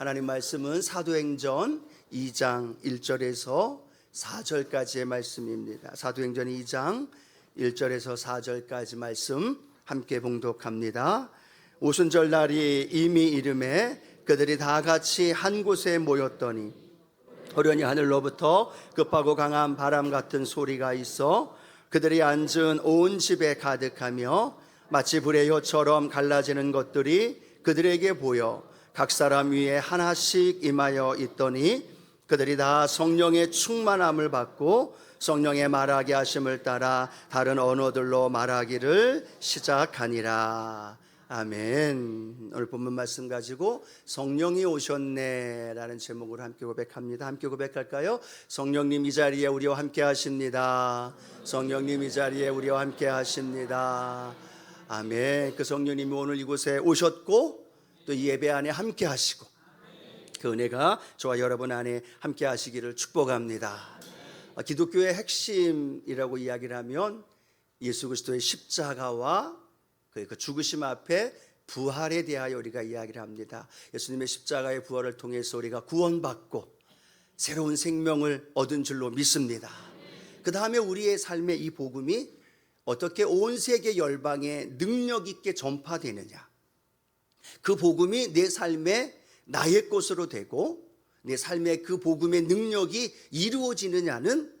하나님 말씀은 사도행전 2장 1절에서 4절까지의 말씀입니다. 사도행전 2장 1절에서 4절까지 말씀 함께 봉독합니다. 오순절 날이 이미 이름에 그들이 다 같이 한 곳에 모였더니 호련히 하늘로부터 급하고 강한 바람 같은 소리가 있어 그들이 앉은 온 집에 가득하며 마치 불의 혀처럼 갈라지는 것들이 그들에게 보여 각 사람 위에 하나씩 임하여 있더니 그들이 다 성령의 충만함을 받고 성령의 말하게 하심을 따라 다른 언어들로 말하기를 시작하니라. 아멘. 오늘 본문 말씀 가지고 성령이 오셨네라는 제목으로 함께 고백합니다. 함께 고백할까요? 성령님 이 자리에 우리와 함께 하십니다. 성령님 이 자리에 우리와 함께 하십니다. 아멘. 그 성령님이 오늘 이곳에 오셨고 또이 예배 안에 함께 하시고 그 은혜가 저와 여러분 안에 함께 하시기를 축복합니다. 아, 기독교의 핵심이라고 이야기를 하면 예수 그리스도의 십자가와 그- 그 죽으심 앞에 부활에 대하여 우리가 이야기를 합니다. 예수님의 십자가의 부활을 통해서 우리가 구원받고 새로운 생명을 얻은 줄로 믿습니다. 그 다음에 우리의 삶의 이 복음이 어떻게 온 세계 열방에 능력 있게 전파되느냐. 그 복음이 내 삶에 나의 것으로 되고 내 삶에 그 복음의 능력이 이루어지느냐는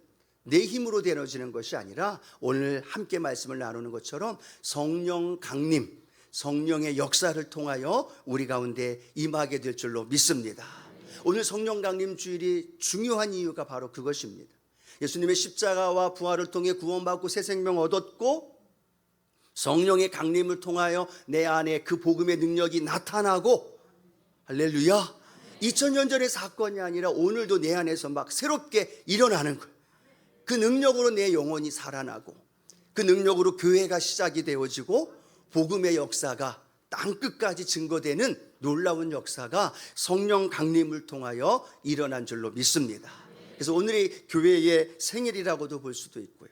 내 힘으로 되어지는 것이 아니라 오늘 함께 말씀을 나누는 것처럼 성령 강림, 성령의 역사를 통하여 우리 가운데 임하게 될 줄로 믿습니다. 오늘 성령 강림 주일이 중요한 이유가 바로 그것입니다. 예수님의 십자가와 부활을 통해 구원받고 새 생명 얻었고 성령의 강림을 통하여 내 안에 그 복음의 능력이 나타나고 할렐루야. 2000년 전의 사건이 아니라 오늘도 내 안에서 막 새롭게 일어나는 거예요. 그 능력으로 내 영혼이 살아나고 그 능력으로 교회가 시작이 되어지고 복음의 역사가 땅 끝까지 증거되는 놀라운 역사가 성령 강림을 통하여 일어난 줄로 믿습니다. 그래서 오늘이 교회의 생일이라고도 볼 수도 있고요.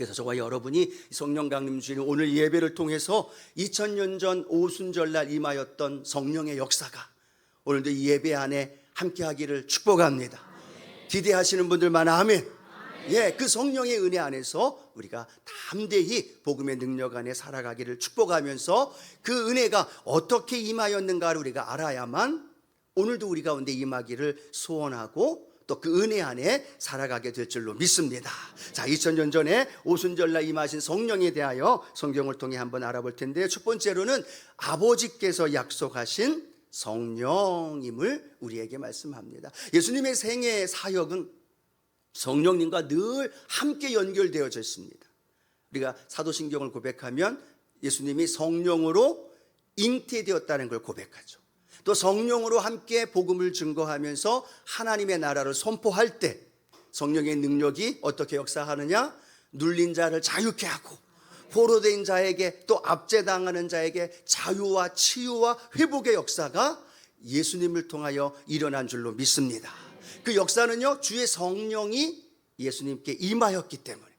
그래서 저와 여러분이 성령 강림 주일 오늘 예배를 통해서 2000년 전 오순절날 임하였던 성령의 역사가 오늘도 이 예배 안에 함께 하기를 축복합니다. 기대하시는 분들만 아멘. 예, 그 성령의 은혜 안에서 우리가 담대히 복음의 능력 안에 살아가기를 축복하면서 그 은혜가 어떻게 임하였는가를 우리가 알아야만 오늘도 우리 가운데 임하기를 소원하고 또 그 은혜 안에 살아가게 될 줄로 믿습니다. 자, 2000년 전에 오순절날 임하신 성령에 대하여 성경을 통해 한번 알아볼 텐데 첫 번째로는 아버지께서 약속하신 성령임을 우리에게 말씀합니다. 예수님의 생애 사역은 성령님과 늘 함께 연결되어져 있습니다. 우리가 사도신경을 고백하면 예수님이 성령으로 잉태되었다는 걸 고백하죠. 또 성령으로 함께 복음을 증거하면서 하나님의 나라를 선포할 때 성령의 능력이 어떻게 역사하느냐? 눌린 자를 자유케 하고 포로된 자에게 또 압제당하는 자에게 자유와 치유와 회복의 역사가 예수님을 통하여 일어난 줄로 믿습니다. 그 역사는요, 주의 성령이 예수님께 임하였기 때문에.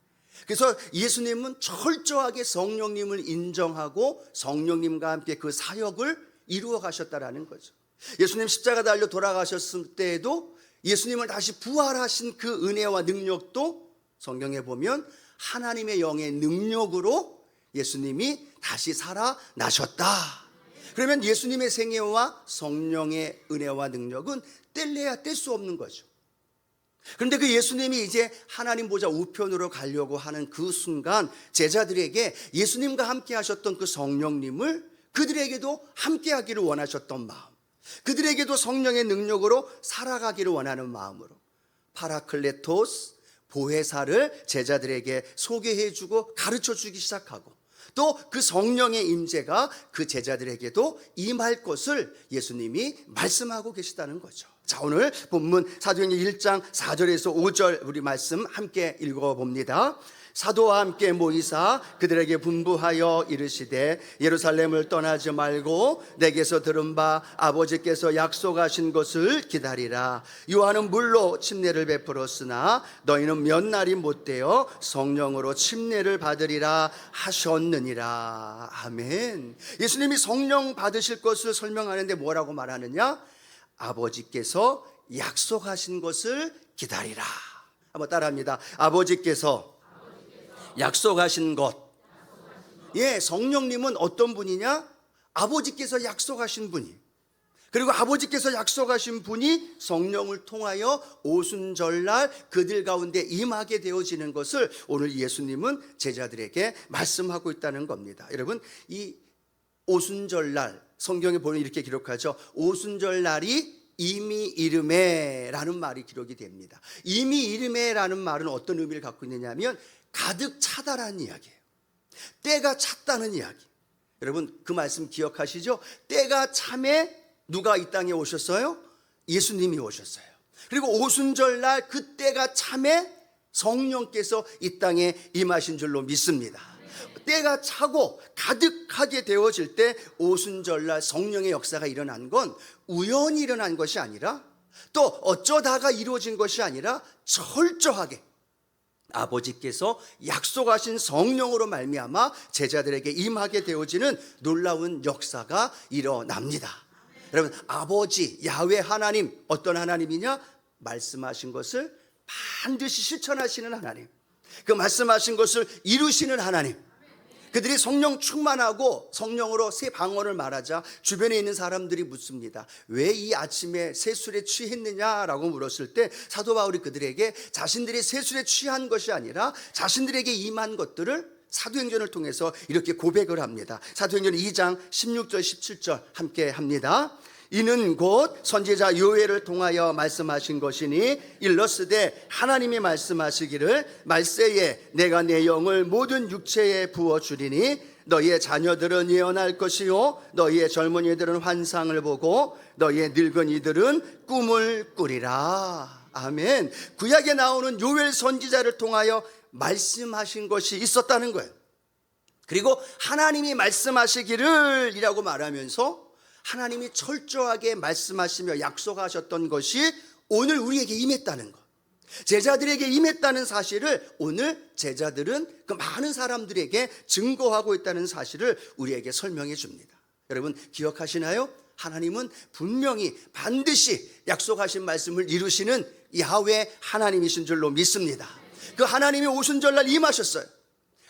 그래서 예수님은 철저하게 성령님을 인정하고 성령님과 함께 그 사역을 이루어 가셨다라는 거죠. 예수님 십자가 달려 돌아가셨을 때에도 예수님을 다시 부활하신 그 은혜와 능력도 성경에 보면 하나님의 영의 능력으로 예수님이 다시 살아나셨다. 그러면 예수님의 생애와 성령의 은혜와 능력은 뗄래야 뗄 수 없는 거죠. 그런데 그 예수님이 이제 하나님 보좌 우편으로 가려고 하는 그 순간 제자들에게 예수님과 함께 하셨던 그 성령님을 그들에게도 함께 하기를 원하셨던 마음. 그들에게도 성령의 능력으로 살아가기를 원하는 마음으로 파라클레토스 보혜사를 제자들에게 소개해 주고 가르쳐 주기 시작하고 또 그 성령의 임재가 그 제자들에게도 임할 것을 예수님이 말씀하고 계시다는 거죠. 자, 오늘 본문 사도행전 1장 4절에서 5절 우리 말씀 함께 읽어 봅니다. 사도와 함께 모이사 그들에게 분부하여 이르시되 예루살렘을 떠나지 말고 내게서 들은 바 아버지께서 약속하신 것을 기다리라 요한은 물로 침례를 베풀었으나 너희는 몇 날이 못 되어 성령으로 침례를 받으리라 하셨느니라 아멘 예수님이 성령 받으실 것을 설명하는데 뭐라고 말하느냐 아버지께서 약속하신 것을 기다리라. 한번 따라합니다. 아버지께서 약속하신 것. 예, 성령님은 어떤 분이냐? 아버지께서 약속하신 분이. 그리고 아버지께서 약속하신 분이 성령을 통하여 오순절날 그들 가운데 임하게 되어지는 것을 오늘 예수님은 제자들에게 말씀하고 있다는 겁니다. 여러분, 이 오순절날 성경에 보면 이렇게 기록하죠. 오순절날이 이미 이름에라는 말이 기록이 됩니다. 이미 이름에라는 말은 어떤 의미를 갖고 있느냐면 가득 차다라는 이야기예요. 때가 찼다는 이야기. 여러분 그 말씀 기억하시죠? 때가 참에 누가 이 땅에 오셨어요? 예수님이 오셨어요. 그리고 오순절 날 그 때가 참에 성령께서 이 땅에 임하신 줄로 믿습니다. 때가 차고 가득하게 되어질 때 오순절날 성령의 역사가 일어난 건 우연히 일어난 것이 아니라 또 어쩌다가 이루어진 것이 아니라 철저하게 아버지께서 약속하신 성령으로 말미암아 제자들에게 임하게 되어지는 놀라운 역사가 일어납니다. 여러분 아버지 야훼 하나님 어떤 하나님이냐 말씀하신 것을 반드시 실천하시는 하나님. 그 말씀하신 것을 이루시는 하나님. 그들이 성령 충만하고 성령으로 새 방언을 말하자 주변에 있는 사람들이 묻습니다. 왜 이 아침에 새술에 취했느냐라고 물었을 때 사도 바울이 그들에게 자신들이 새술에 취한 것이 아니라 자신들에게 임한 것들을 사도행전을 통해서 이렇게 고백을 합니다. 사도행전 2장 16절 17절 함께 합니다. 이는 곧 선지자 요엘을 통하여 말씀하신 것이니 일러스되 하나님이 말씀하시기를 말세에 내가 내 영을 모든 육체에 부어 주리니 너희의 자녀들은 예언할 것이요 너희의 젊은이들은 환상을 보고 너희의 늙은이들은 꿈을 꾸리라. 아멘. 구약에 나오는 요엘 선지자를 통하여 말씀하신 것이 있었다는 거예요. 그리고 하나님이 말씀하시기를 이라고 말하면서 하나님이 철저하게 말씀하시며 약속하셨던 것이 오늘 우리에게 임했다는 것. 제자들에게 임했다는 사실을 오늘 제자들은 그 많은 사람들에게 증거하고 있다는 사실을 우리에게 설명해 줍니다. 여러분 기억하시나요? 하나님은 분명히 반드시 약속하신 말씀을 이루시는 야훼 하나님이신 줄로 믿습니다. 그 하나님이 오순절날 임하셨어요.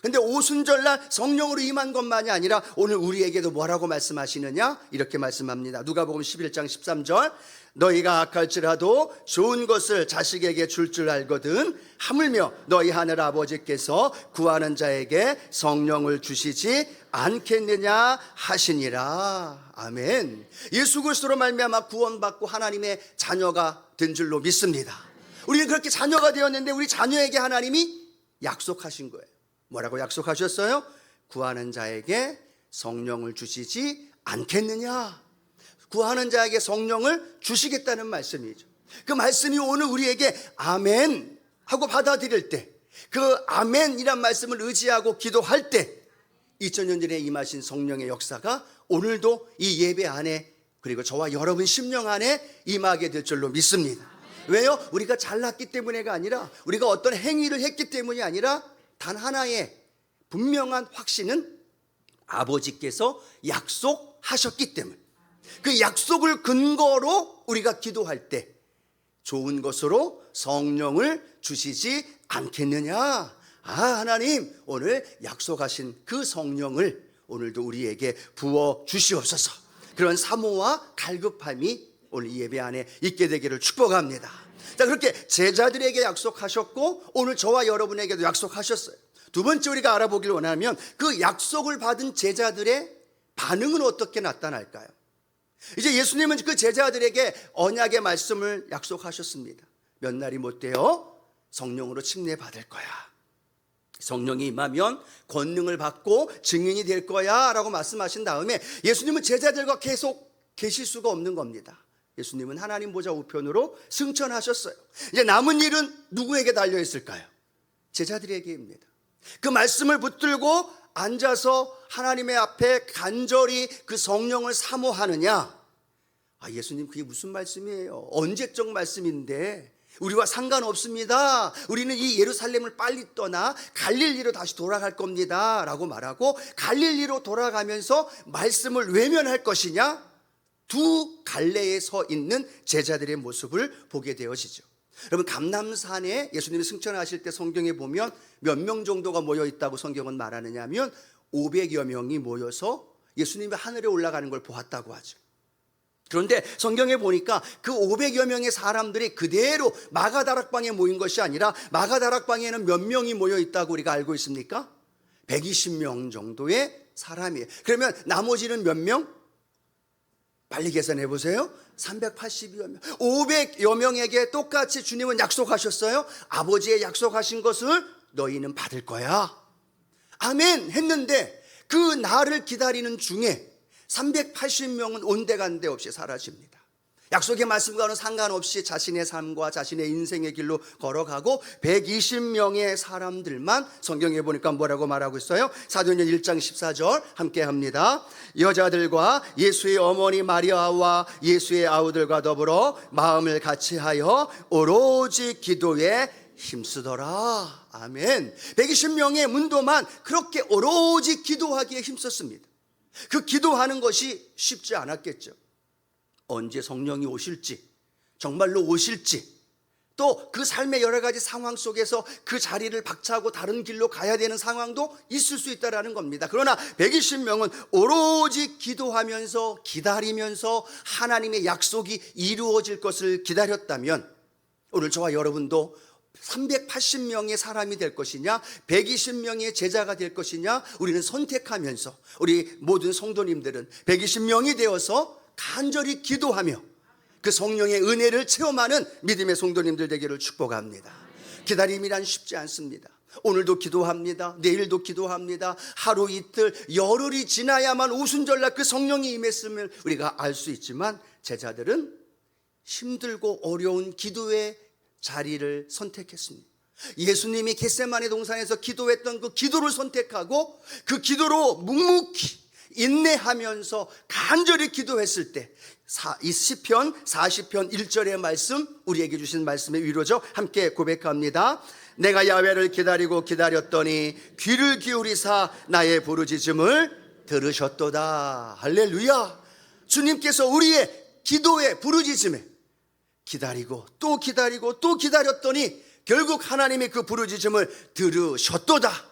근데 오순절날 성령으로 임한 것만이 아니라 오늘 우리에게도 뭐라고 말씀하시느냐? 이렇게 말씀합니다. 누가복음 11장 13절 너희가 악할지라도 좋은 것을 자식에게 줄줄 알거든 하물며 너희 하늘 아버지께서 구하는 자에게 성령을 주시지 않겠느냐 하시니라. 아멘. 예수 그리스도로 말미암아 구원받고 하나님의 자녀가 된 줄로 믿습니다. 우리는 그렇게 자녀가 되었는데 우리 자녀에게 하나님이 약속하신 거예요. 뭐라고 약속하셨어요? 구하는 자에게 성령을 주시지 않겠느냐? 구하는 자에게 성령을 주시겠다는 말씀이죠. 그 말씀이 오늘 우리에게 아멘 하고 받아들일 때, 그 아멘이란 말씀을 의지하고 기도할 때, 2000년 전에 임하신 성령의 역사가 오늘도 이 예배 안에 그리고 저와 여러분 심령 안에 임하게 될 줄로 믿습니다. 왜요? 우리가 잘났기 때문에가 아니라 우리가 어떤 행위를 했기 때문이 아니라 단 하나의 분명한 확신은 아버지께서 약속하셨기 때문. 그 약속을 근거로 우리가 기도할 때 좋은 것으로 성령을 주시지 않겠느냐? 아, 하나님, 오늘 약속하신 그 성령을 오늘도 우리에게 부어 주시옵소서. 그런 사모와 갈급함이 오늘 예배 안에 있게 되기를 축복합니다. 자, 그렇게 제자들에게 약속하셨고 오늘 저와 여러분에게도 약속하셨어요. 두 번째 우리가 알아보길 원하면 그 약속을 받은 제자들의 반응은 어떻게 나타날까요? 이제 예수님은 그 제자들에게 언약의 말씀을 약속하셨습니다. 몇 날이 못 되어 성령으로 침례 받을 거야. 성령이 임하면 권능을 받고 증인이 될 거야 라고 말씀하신 다음에 예수님은 제자들과 계속 계실 수가 없는 겁니다. 예수님은 하나님 보좌 우편으로 승천하셨어요. 이제 남은 일은 누구에게 달려 있을까요? 제자들에게입니다. 그 말씀을 붙들고 앉아서 하나님의 앞에 간절히 그 성령을 사모하느냐? 아, 예수님 그게 무슨 말씀이에요? 언제적 말씀인데 우리와 상관없습니다. 우리는 이 예루살렘을 빨리 떠나 갈릴리로 다시 돌아갈 겁니다. 라고 말하고 갈릴리로 돌아가면서 말씀을 외면할 것이냐? 두 갈래에 서 있는 제자들의 모습을 보게 되어지죠. 여러분 감남산에 예수님이 승천하실 때 성경에 보면 몇 명 정도가 모여 있다고 성경은 말하느냐면 500여 명이 모여서 예수님이 하늘에 올라가는 걸 보았다고 하죠. 그런데 성경에 보니까 그 500여 명의 사람들이 그대로 마가다락방에 모인 것이 아니라 마가다락방에는 몇 명이 모여 있다고 우리가 알고 있습니까? 120명 정도의 사람이에요. 그러면 나머지는 몇 명? 빨리 계산해 보세요. 380여 명. 500여 명에게 똑같이 주님은 약속하셨어요. 아버지의 약속하신 것을 너희는 받을 거야. 아멘 했는데 그 날을 기다리는 중에 380명은 온데간데 없이 사라집니다. 약속의 말씀과는 상관없이 자신의 삶과 자신의 인생의 길로 걸어가고 120명의 사람들만 성경에 보니까 뭐라고 말하고 있어요? 사도행전 1장 14절 함께 합니다. 여자들과 예수의 어머니 마리아와 예수의 아우들과 더불어 마음을 같이하여 오로지 기도에 힘쓰더라. 아멘. 120명의 문도만 그렇게 오로지 기도하기에 힘썼습니다. 그 기도하는 것이 쉽지 않았겠죠. 언제 성령이 오실지, 정말로 오실지, 또 그 삶의 여러 가지 상황 속에서 그 자리를 박차고 다른 길로 가야 되는 상황도 있을 수 있다라는 겁니다. 그러나 120명은 오로지 기도하면서 기다리면서 하나님의 약속이 이루어질 것을 기다렸다면 오늘 저와 여러분도 380명의 사람이 될 것이냐, 120명의 제자가 될 것이냐, 우리는 선택하면서 우리 모든 성도님들은 120명이 되어서 간절히 기도하며 그 성령의 은혜를 체험하는 믿음의 성도님들 되기를 축복합니다. 기다림이란 쉽지 않습니다. 오늘도 기도합니다. 내일도 기도합니다. 하루 이틀 열흘이 지나야만 오순절날 그 성령이 임했음을 우리가 알 수 있지만 제자들은 힘들고 어려운 기도의 자리를 선택했습니다. 예수님이 겟세마네 동산에서 기도했던 그 기도를 선택하고 그 기도로 묵묵히 인내하면서 간절히 기도했을 때 이 시편 40편 1절의 말씀 우리에게 주신 말씀의 위로죠. 함께 고백합니다. 내가 야외를 기다리고 기다렸더니 귀를 기울이사 나의 부르짖음을 들으셨도다. 할렐루야. 주님께서 우리의 기도의 부르짖음에 기다리고 또 기다리고 또 기다렸더니 결국 하나님의 그 부르짖음을 들으셨도다.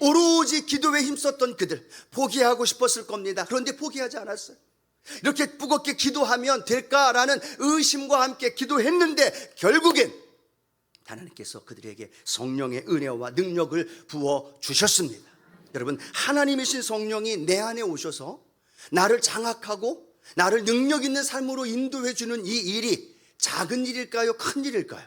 오로지 기도에 힘썼던 그들 포기하고 싶었을 겁니다. 그런데 포기하지 않았어요. 이렇게 무겁게 기도하면 될까라는 의심과 함께 기도했는데 결국엔 하나님께서 그들에게 성령의 은혜와 능력을 부어 주셨습니다. 여러분 하나님이신 성령이 내 안에 오셔서 나를 장악하고 나를 능력 있는 삶으로 인도해 주는 이 일이 작은 일일까요? 큰 일일까요?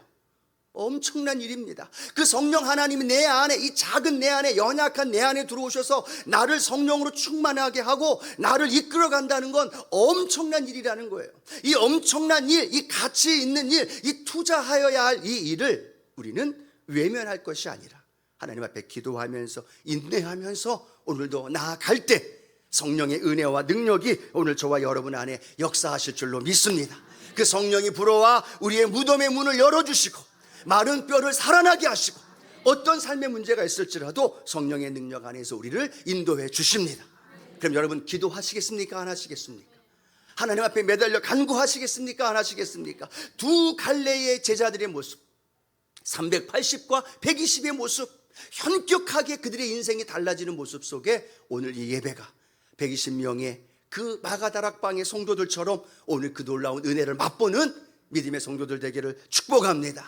엄청난 일입니다. 그 성령 하나님이 내 안에 이 작은 내 안에 연약한 내 안에 들어오셔서 나를 성령으로 충만하게 하고 나를 이끌어 간다는 건 엄청난 일이라는 거예요. 이 엄청난 일, 이 가치 있는 일, 이 투자하여야 할 이 일을 우리는 외면할 것이 아니라 하나님 앞에 기도하면서 인내하면서 오늘도 나아갈 때 성령의 은혜와 능력이 오늘 저와 여러분 안에 역사하실 줄로 믿습니다. 그 성령이 불어와 우리의 무덤의 문을 열어주시고 마른 뼈를 살아나게 하시고 어떤 삶의 문제가 있을지라도 성령의 능력 안에서 우리를 인도해 주십니다. 그럼 여러분 기도하시겠습니까? 안 하시겠습니까? 하나님 앞에 매달려 간구하시겠습니까? 안 하시겠습니까? 두 갈래의 제자들의 모습, 380과 120의 모습, 현격하게 그들의 인생이 달라지는 모습 속에 오늘 이 예배가 120명의 그 마가다락방의 성도들처럼 오늘 그 놀라운 은혜를 맛보는 믿음의 성도들 되기를 축복합니다.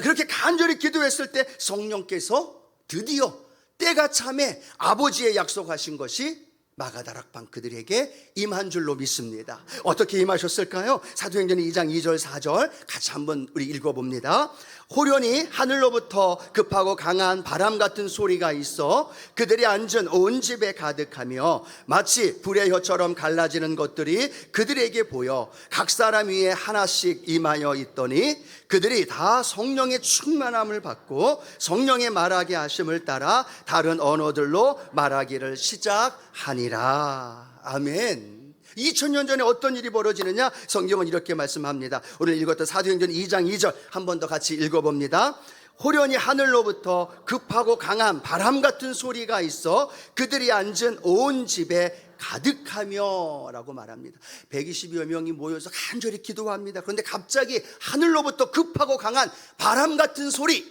그렇게 간절히 기도했을 때 성령께서 드디어 때가 참에 아버지의 약속하신 것이 마가다락방 그들에게 임한 줄로 믿습니다. 어떻게 임하셨을까요? 사도행전 2장 2절 4절 같이 한번 우리 읽어봅니다. 호련히 하늘로부터 급하고 강한 바람 같은 소리가 있어 그들이 앉은 온 집에 가득하며 마치 불의 혀처럼 갈라지는 것들이 그들에게 보여 각 사람 위에 하나씩 임하여 있더니 그들이 다 성령의 충만함을 받고 성령의 말하게 하심을 따라 다른 언어들로 말하기를 시작하니라. 아멘. 2000년 전에 어떤 일이 벌어지느냐? 성경은 이렇게 말씀합니다. 오늘 읽었던 사도행전 2장 2절 한 번 더 같이 읽어봅니다. 호련히 하늘로부터 급하고 강한 바람 같은 소리가 있어 그들이 앉은 온 집에 가득하며 라고 말합니다. 120여 명이 모여서 간절히 기도합니다. 그런데 갑자기 하늘로부터 급하고 강한 바람 같은 소리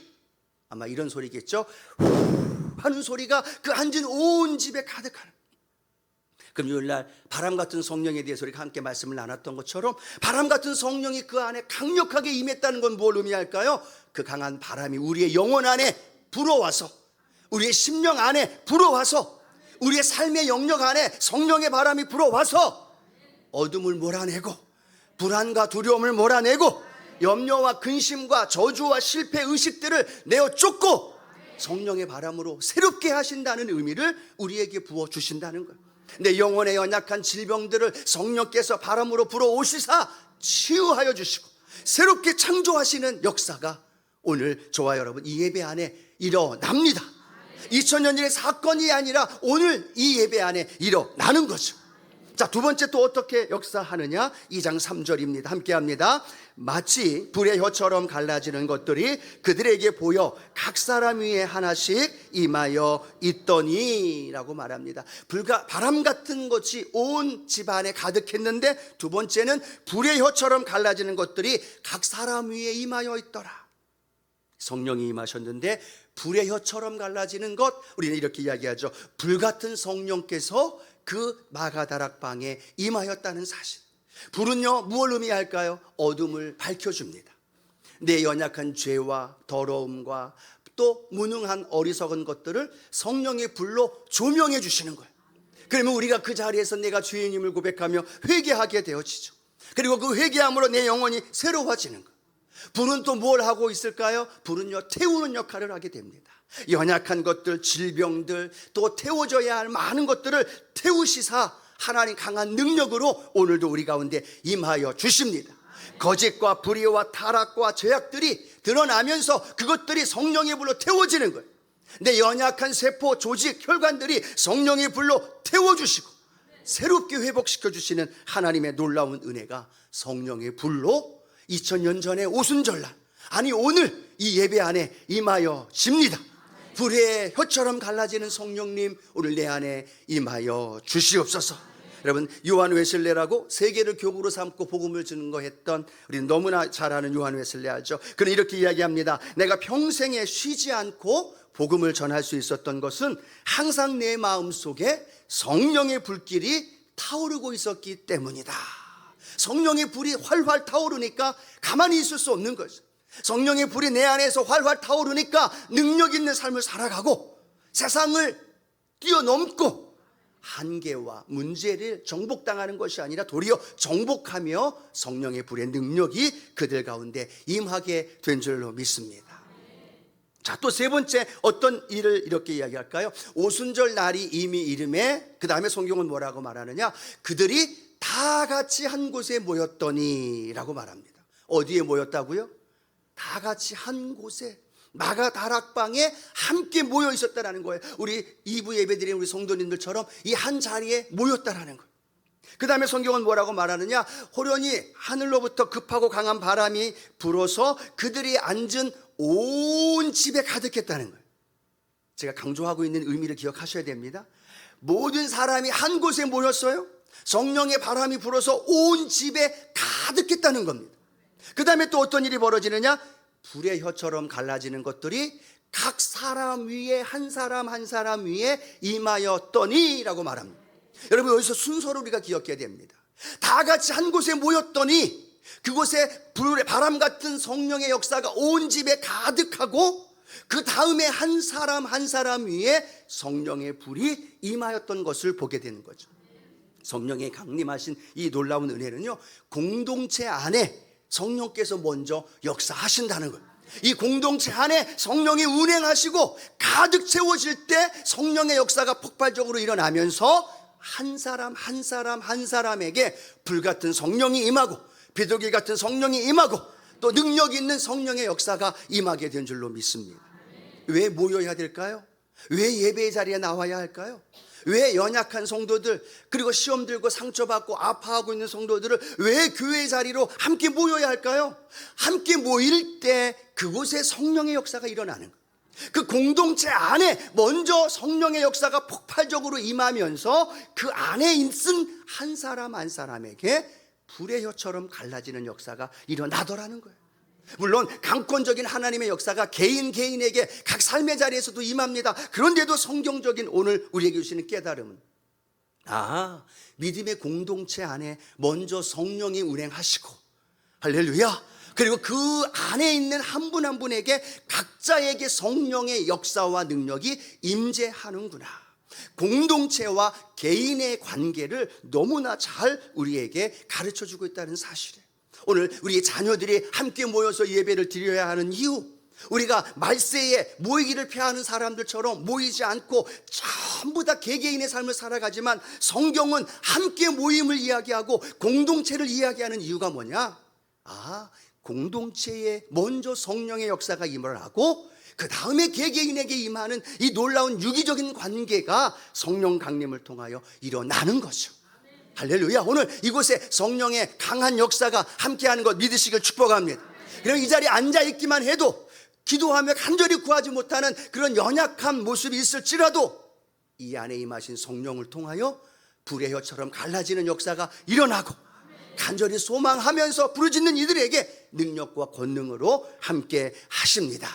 아마 이런 소리겠죠. 후 하는 소리가 그 앉은 온 집에 가득하는 금요일 날 바람 같은 성령에 대해서 우리가 함께 말씀을 나눴던 것처럼 바람 같은 성령이 그 안에 강력하게 임했다는 건 뭘 의미할까요? 그 강한 바람이 우리의 영혼 안에 불어와서 우리의 심령 안에 불어와서 우리의 삶의 영역 안에 성령의 바람이 불어와서 어둠을 몰아내고 불안과 두려움을 몰아내고 염려와 근심과 저주와 실패 의식들을 내어 쫓고 성령의 바람으로 새롭게 하신다는 의미를 우리에게 부어 주신다는 거예요. 내 영혼의 연약한 질병들을 성령께서 바람으로 불어 오시사 치유하여 주시고 새롭게 창조하시는 역사가 오늘 저와 여러분 이 예배 안에 일어납니다. 2000년 전의 사건이 아니라 오늘 이 예배 안에 일어나는 거죠. 자, 두 번째 또 어떻게 역사하느냐? 2장 3절입니다. 함께 합니다. 마치 불의 혀처럼 갈라지는 것들이 그들에게 보여 각 사람 위에 하나씩 임하여 있더니라고 말합니다. 불과 바람 같은 것이 온 집안에 가득했는데 두 번째는 불의 혀처럼 갈라지는 것들이 각 사람 위에 임하여 있더라. 성령이 임하셨는데 불의 혀처럼 갈라지는 것 우리는 이렇게 이야기하죠. 불 같은 성령께서 그 마가다락방에 임하였다는 사실. 불은요 무엇을 의미할까요? 어둠을 밝혀줍니다. 내 연약한 죄와 더러움과 또 무능한 어리석은 것들을 성령의 불로 조명해 주시는 거예요. 그러면 우리가 그 자리에서 내가 죄인임을 고백하며 회개하게 되어지죠. 그리고 그 회개함으로 내 영혼이 새로워지는 거예요. 불은 또 뭘 하고 있을까요? 불은요, 태우는 역할을 하게 됩니다. 연약한 것들, 질병들, 또 태워져야 할 많은 것들을 태우시사 하나님 강한 능력으로 오늘도 우리 가운데 임하여 주십니다. 거짓과 불의와 타락과 죄악들이 드러나면서 그것들이 성령의 불로 태워지는 거예요. 내 연약한 세포, 조직, 혈관들이 성령의 불로 태워주시고 새롭게 회복시켜 주시는 하나님의 놀라운 은혜가 성령의 불로 2000년 전에 오순절날 아니 오늘 이 예배 안에 임하여 집니다. 불의 혀처럼 갈라지는 성령님 오늘 내 안에 임하여 주시옵소서. 여러분 요한 웨슬레라고 세계를 교구로 삼고 복음을 증거했던 우리 너무나 잘 아는 요한 웨슬레 알죠? 그는 이렇게 이야기합니다. 내가 평생에 쉬지 않고 복음을 전할 수 있었던 것은 항상 내 마음 속에 성령의 불길이 타오르고 있었기 때문이다. 성령의 불이 활활 타오르니까 가만히 있을 수 없는 거죠. 성령의 불이 내 안에서 활활 타오르니까 능력 있는 삶을 살아가고 세상을 뛰어넘고 한계와 문제를 정복당하는 것이 아니라 도리어 정복하며 성령의 불의 능력이 그들 가운데 임하게 된 줄로 믿습니다. 자, 또 세 번째 어떤 일을 이렇게 이야기할까요? 오순절 날이 이미 이름에 그 다음에 성경은 뭐라고 말하느냐? 그들이 다 같이 한 곳에 모였더니라고 말합니다. 어디에 모였다고요? 다 같이 한 곳에 마가 다락방에 함께 모여 있었다라는 거예요. 우리 2부 예배드린 우리 성도님들처럼 이 한 자리에 모였다라는 거예요. 그 다음에 성경은 뭐라고 말하느냐? 호련히 하늘로부터 급하고 강한 바람이 불어서 그들이 앉은 온 집에 가득했다는 거예요. 제가 강조하고 있는 의미를 기억하셔야 됩니다. 모든 사람이 한 곳에 모였어요. 성령의 바람이 불어서 온 집에 가득했다는 겁니다. 그 다음에 또 어떤 일이 벌어지느냐? 불의 혀처럼 갈라지는 것들이 각 사람 위에 한 사람 한 사람 위에 임하였더니라고 말합니다. 여러분 여기서 순서를 우리가 기억해야 됩니다. 다 같이 한 곳에 모였더니 그곳에 불의 바람 같은 성령의 역사가 온 집에 가득하고 그 다음에 한 사람 한 사람 위에 성령의 불이 임하였던 것을 보게 되는 거죠. 성령의 강림하신 이 놀라운 은혜는요, 공동체 안에 성령께서 먼저 역사하신다는 거예요. 이 공동체 안에 성령이 운행하시고 가득 채워질 때 성령의 역사가 폭발적으로 일어나면서 한 사람 한 사람 한 사람에게 불 같은 성령이 임하고 비둘기 같은 성령이 임하고 또 능력 있는 성령의 역사가 임하게 된 줄로 믿습니다. 왜 모여야 될까요? 왜 예배의 자리에 나와야 할까요? 왜 연약한 성도들 그리고 시험 들고 상처받고 아파하고 있는 성도들을 왜 교회 자리로 함께 모여야 할까요? 함께 모일 때 그곳에 성령의 역사가 일어나는. 그 공동체 안에 먼저 성령의 역사가 폭발적으로 임하면서 그 안에 있은 한 사람 한 사람에게 불의 혀처럼 갈라지는 역사가 일어나더라는 거예요. 물론 강권적인 하나님의 역사가 개인 개인에게 각 삶의 자리에서도 임합니다. 그런데도 성경적인 오늘 우리에게 주시는 깨달음은 아, 믿음의 공동체 안에 먼저 성령이 운행하시고 할렐루야. 그리고 그 안에 있는 한 분한 분에게 각자에게 성령의 역사와 능력이 임재하는구나. 공동체와 개인의 관계를 너무나 잘 우리에게 가르쳐 주고 있다는 사실이에요. 오늘 우리 자녀들이 함께 모여서 예배를 드려야 하는 이유, 우리가 말세에 모이기를 피하는 사람들처럼 모이지 않고 전부 다 개개인의 삶을 살아가지만 성경은 함께 모임을 이야기하고 공동체를 이야기하는 이유가 뭐냐? 아, 공동체에 먼저 성령의 역사가 임을 하고 그 다음에 개개인에게 임하는 이 놀라운 유기적인 관계가 성령 강림을 통하여 일어나는 거죠. 할렐루야. 오늘 이곳에 성령의 강한 역사가 함께하는 것 믿으시길 축복합니다. 그럼 이 자리에 앉아 있기만 해도 기도하며 간절히 구하지 못하는 그런 연약한 모습이 있을지라도 이 안에 임하신 성령을 통하여 불의 혀처럼 갈라지는 역사가 일어나고 간절히 소망하면서 부르짖는 이들에게 능력과 권능으로 함께 하십니다.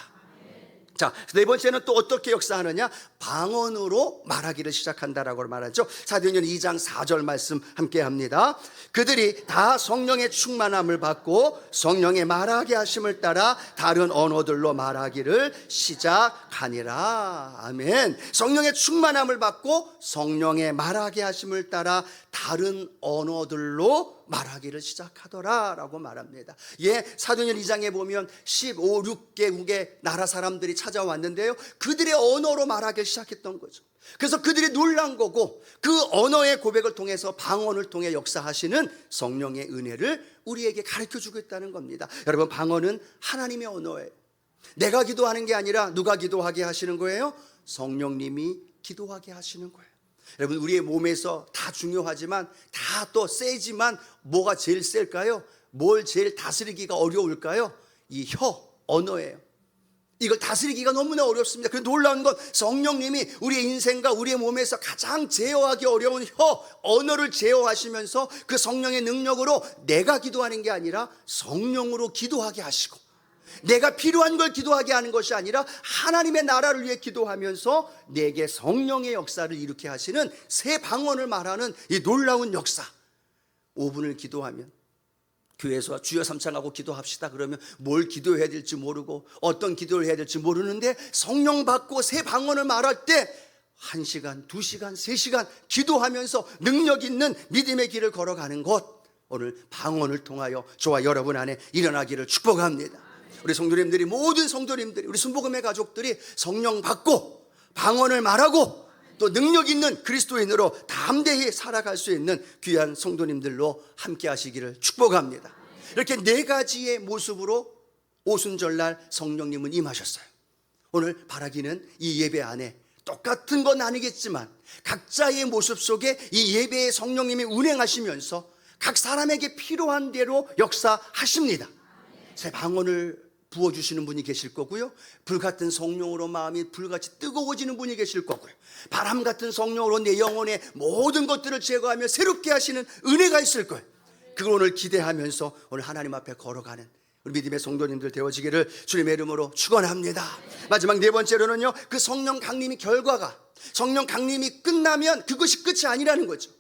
자, 네 번째는 또 어떻게 역사하느냐? 방언으로 말하기를 시작한다라고 말하죠. 사도행전 2장 4절 말씀 함께 합니다. 그들이 다 성령의 충만함을 받고 성령의 말하게 하심을 따라 다른 언어들로 말하기를 시작하니라. 아멘. 성령의 충만함을 받고 성령의 말하게 하심을 따라 다른 언어들로 말하기를 시작하더라라고 말합니다. 예, 사도행전 2장에 보면 15, 6개국의 나라 사람들이 찾아왔는데요. 그들의 언어로 말하기 시작했던 거죠. 그래서 그들이 놀란 거고 그 언어의 고백을 통해서 방언을 통해 역사하시는 성령의 은혜를 우리에게 가르쳐 주고 있다는 겁니다. 여러분 방언은 하나님의 언어예요. 내가 기도하는 게 아니라 누가 기도하게 하시는 거예요? 성령님이 기도하게 하시는 거예요. 여러분 우리의 몸에서 다 중요하지만 다 또 세지만 뭐가 제일 셀까요? 뭘 제일 다스리기가 어려울까요? 이 혀, 언어예요. 이걸 다스리기가 너무나 어렵습니다. 그 놀라운 건 성령님이 우리의 인생과 우리의 몸에서 가장 제어하기 어려운 혀, 언어를 제어하시면서 그 성령의 능력으로 내가 기도하는 게 아니라 성령으로 기도하게 하시고 내가 필요한 걸 기도하게 하는 것이 아니라 하나님의 나라를 위해 기도하면서 내게 성령의 역사를 일으켜 하시는 새 방언을 말하는 이 놀라운 역사. 5분을 기도하면 교회에서 주여 삼창하고 기도합시다 그러면 뭘 기도해야 될지 모르고 어떤 기도를 해야 될지 모르는데 성령 받고 새 방언을 말할 때한 시간, 두 시간, 세 시간 기도하면서 능력 있는 믿음의 길을 걸어가는 것 오늘 방언을 통하여 저와 여러분 안에 일어나기를 축복합니다. 우리 성도님들이 모든 성도님들이 우리 순복음의 가족들이 성령 받고 방언을 말하고 또 능력 있는 그리스도인으로 담대히 살아갈 수 있는 귀한 성도님들로 함께 하시기를 축복합니다. 이렇게 네 가지의 모습으로 오순절날 성령님은 임하셨어요. 오늘 바라기는 이 예배 안에 똑같은 건 아니겠지만 각자의 모습 속에 이 예배의 성령님이 운행하시면서 각 사람에게 필요한 대로 역사하십니다. 새 방언을 부어주시는 분이 계실 거고요. 불 같은 성령으로 마음이 불같이 뜨거워지는 분이 계실 거고요. 바람 같은 성령으로 내 영혼의 모든 것들을 제거하며 새롭게 하시는 은혜가 있을 거예요. 그걸 오늘 기대하면서 오늘 하나님 앞에 걸어가는 우리 믿음의 성도님들 되어지기를 주님의 이름으로 축원합니다. 마지막 네 번째로는요. 그 성령 강림의 결과가 성령 강림이 끝나면 그것이 끝이 아니라는 거죠.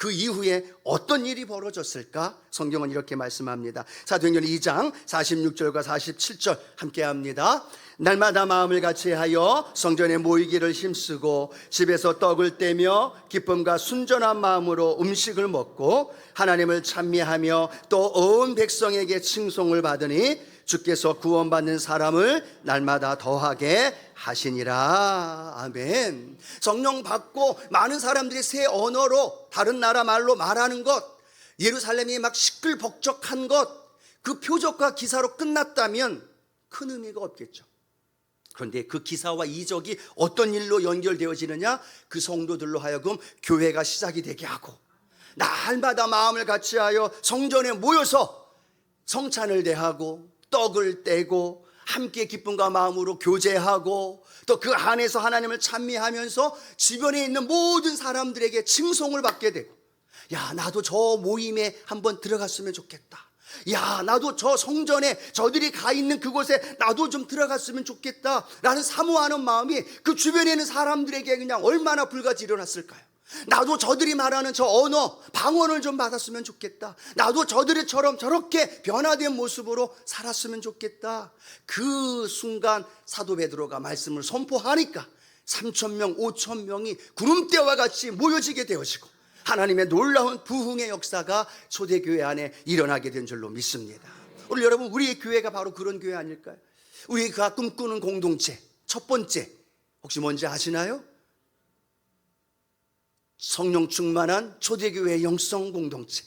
그 이후에 어떤 일이 벌어졌을까? 성경은 이렇게 말씀합니다. 사도행전 2장 46절과 47절 함께 합니다. 날마다 마음을 같이 하여 성전에 모이기를 힘쓰고 집에서 떡을 떼며 기쁨과 순전한 마음으로 음식을 먹고 하나님을 찬미하며 또 온 백성에게 칭송을 받으니 주께서 구원받는 사람을 날마다 더하게 하시니라. 아멘. 성령 받고 많은 사람들이 새 언어로 다른 나라 말로 말하는 것, 예루살렘이 막 시끌벅적한 것, 그 표적과 기사로 끝났다면 큰 의미가 없겠죠. 그런데 그 기사와 이적이 어떤 일로 연결되어지느냐? 그 성도들로 하여금 교회가 시작이 되게 하고 날마다 마음을 같이하여 성전에 모여서 성찬을 대하고 떡을 떼고 함께 기쁨과 마음으로 교제하고 또 그 안에서 하나님을 찬미하면서 주변에 있는 모든 사람들에게 칭송을 받게 되고 야 나도 저 모임에 한번 들어갔으면 좋겠다. 야, 나도 저 성전에 저들이 가 있는 그곳에 나도 좀 들어갔으면 좋겠다. 라는 사모하는 마음이 그 주변에 있는 사람들에게 그냥 얼마나 불같이 일어났을까요? 나도 저들이 말하는 저 언어, 방언을 좀 받았으면 좋겠다. 나도 저들처럼 저렇게 변화된 모습으로 살았으면 좋겠다. 그 순간 사도 베드로가 말씀을 선포하니까 3천 명, 5천 명이 구름대와 같이 모여지게 되어지고 하나님의 놀라운 부흥의 역사가 초대교회 안에 일어나게 된 줄로 믿습니다. 오늘 여러분 우리의 교회가 바로 그런 교회 아닐까요? 우리가 꿈꾸는 공동체 첫 번째 혹시 뭔지 아시나요? 성령 충만한 초대교회 영성 공동체.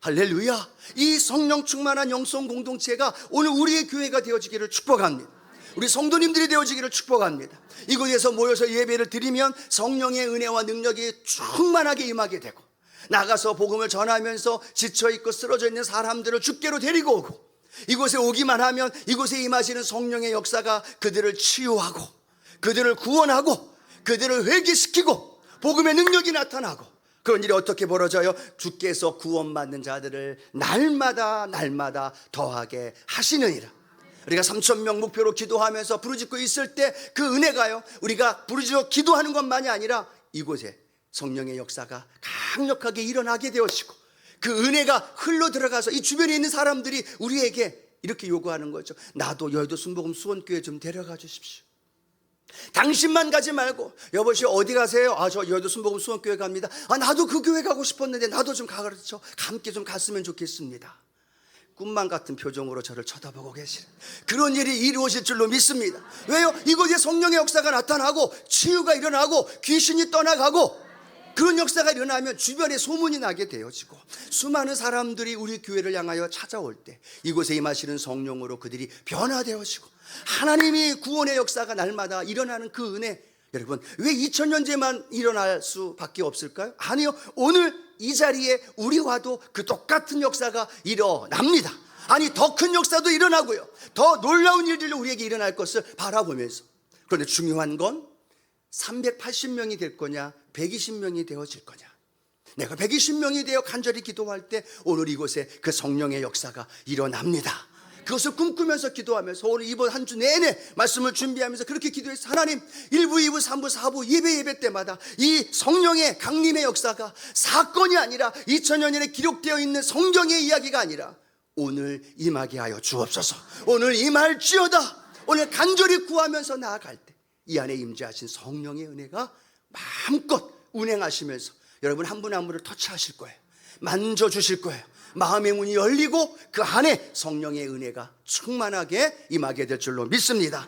할렐루야. 이 성령 충만한 영성 공동체가 오늘 우리의 교회가 되어지기를 축복합니다. 우리 성도님들이 되어지기를 축복합니다. 이곳에서 모여서 예배를 드리면 성령의 은혜와 능력이 충만하게 임하게 되고 나가서 복음을 전하면서 지쳐 있고 쓰러져 있는 사람들을 주께로 데리고 오고 이곳에 오기만 하면 이곳에 임하시는 성령의 역사가 그들을 치유하고 그들을 구원하고 그들을 회개시키고 복음의 능력이 나타나고 그런 일이 어떻게 벌어져요? 주께서 구원받는 자들을 날마다 날마다 더하게 하시느니라. 우리가 3천 명 목표로 기도하면서 부르짖고 있을 때 그 은혜가요. 우리가 부르짖어 기도하는 것만이 아니라 이곳에 성령의 역사가 강력하게 일어나게 되어지고 그 은혜가 흘러 들어가서 이 주변에 있는 사람들이 우리에게 이렇게 요구하는 거죠. 나도 여의도 순복음 수원교회 좀 데려가 주십시오. 당신만 가지 말고 여보시 어디 가세요? 아 저 여의도 순복음 수원교회 갑니다. 아 나도 그 교회 가고 싶었는데 나도 좀 가르쳐 함께 좀 갔으면 좋겠습니다. 꿈만 같은 표정으로 저를 쳐다보고 계시는 그런 일이 이루어질 줄로 믿습니다. 왜요? 이곳에 성령의 역사가 나타나고 치유가 일어나고 귀신이 떠나가고 그런 역사가 일어나면 주변에 소문이 나게 되어지고 수많은 사람들이 우리 교회를 향하여 찾아올 때 이곳에 임하시는 성령으로 그들이 변화되어지고 하나님이 구원의 역사가 날마다 일어나는 그 은혜. 여러분 왜 2000년째만 일어날 수밖에 없을까요? 아니요 오늘 이 자리에 우리와도 그 똑같은 역사가 일어납니다. 아니 더 큰 역사도 일어나고요. 더 놀라운 일들이 우리에게 일어날 것을 바라보면서. 그런데 중요한 건 380명이 될 거냐 120명이 되어질 거냐. 내가 120명이 되어 간절히 기도할 때 오늘 이곳에 그 성령의 역사가 일어납니다 그것을 꿈꾸면서 기도하면서 오늘 이번 한 주 내내 말씀을 준비하면서 그렇게 기도해서 하나님 1부, 2부, 3부, 4부 예배 예배 때마다 이 성령의 강림의 역사가 사건이 아니라 2000년에 기록되어 있는 성경의 이야기가 아니라 오늘 임하게 하여 주옵소서. 오늘 임할지어다. 오늘 간절히 구하면서 나아갈 때 이 안에 임재하신 성령의 은혜가 마음껏 운행하시면서 여러분 한 분한 분을 터치하실 거예요. 만져주실 거예요 마음의 문이 열리고 그 안에 성령의 은혜가 충만하게 임하게 될 줄로 믿습니다